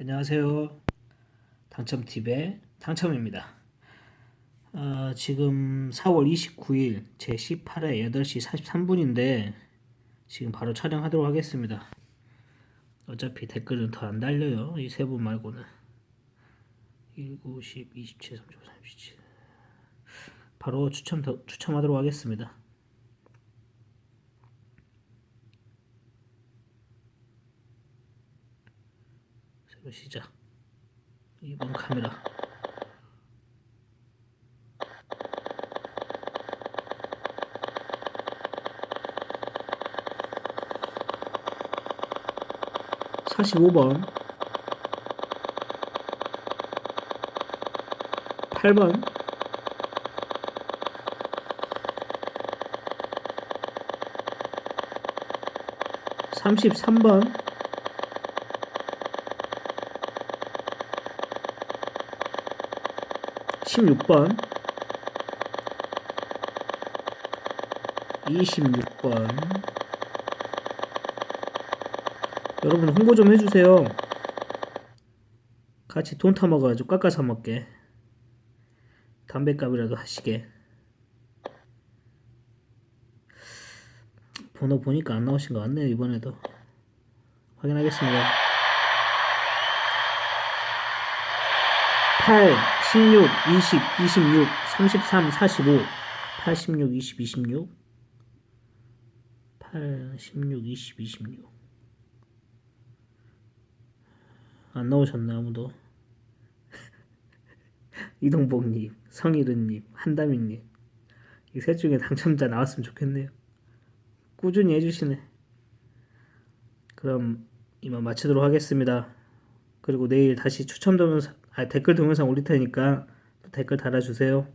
안녕하세요. 당첨팁의 당첨입니다. 어, 지금 4월 29일 제 18회 8시 43분인데 지금 바로 촬영하도록 하겠습니다. 어차피 댓글은 더 안 달려요. 이 세 분 말고는. 1, 9, 10, 27, 35, 37. 바로 추첨, 더- 추첨하도록 하겠습니다. 시작. 2번 카메라. 사십오 번 팔번 삼십삼 번 십육 번 이십육 번 여러분 홍보 좀 해주세요. 같이 돈 타먹어가지고 깎아서 먹게. 담배값이라도 하시게. 번호 보니까 안 나오신 것 같네요, 이번에도. 확인하겠습니다. 8, 16, 20, 26, 33, 45. 8, 16, 20, 26. 8, 16, 20, 26. 안 나오셨네 아무도 이동복님, 성일은님, 한다민님 이 셋 중에 당첨자 나왔으면 좋겠네요 꾸준히 해주시네 그럼 이만 마치도록 하겠습니다 그리고 내일 다시 추첨 동영상 아 댓글 동영상 올릴 테니까 또 댓글 달아주세요